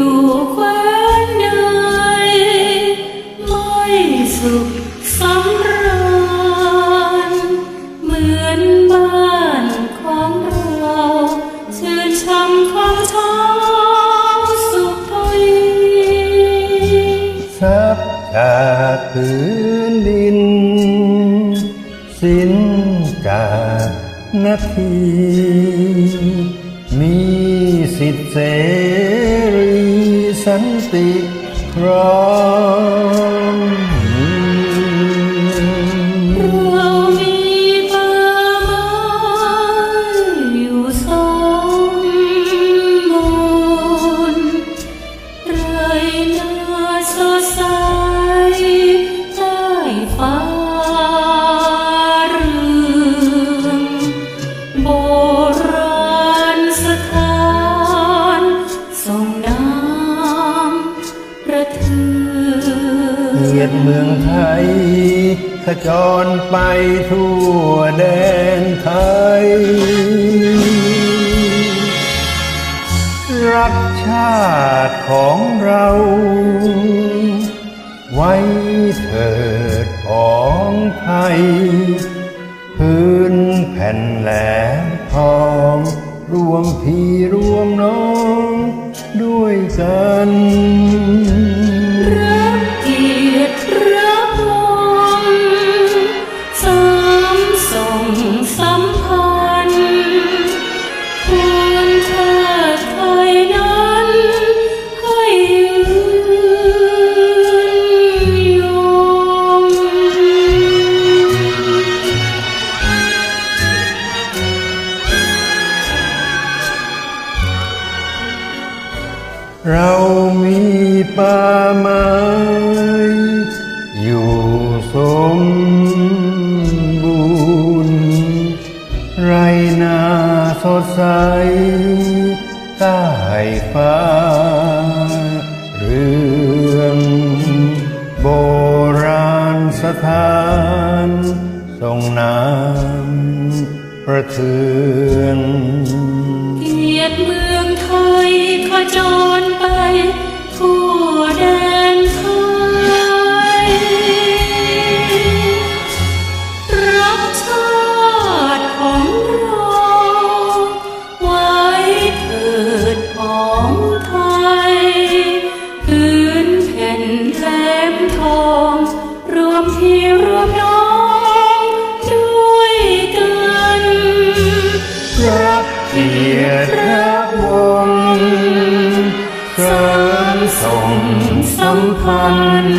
อยู่แคว้นใดไม่สุขสำราญเหมือนบ้านของเราชื่นช่ำของเช้าสุขทวีซับจากพื้นดิน สินจากนาทีมีสิทธิเส สันติพร้อม ขจรไปทั่วแดนไทย รักชาติของเรา ไว้เถิดของไทย พื้นแผ่นแหลมทองรวมพี่รวมน้องด้วยกัน เรามีป่าไม้อยู่สมบูรณ์ไรนาสดใสใต้ฟ้าเรื่องโบราณสถานทรงน้ำประเทือง ระวงศ์เสริมส่งสัมพันธ์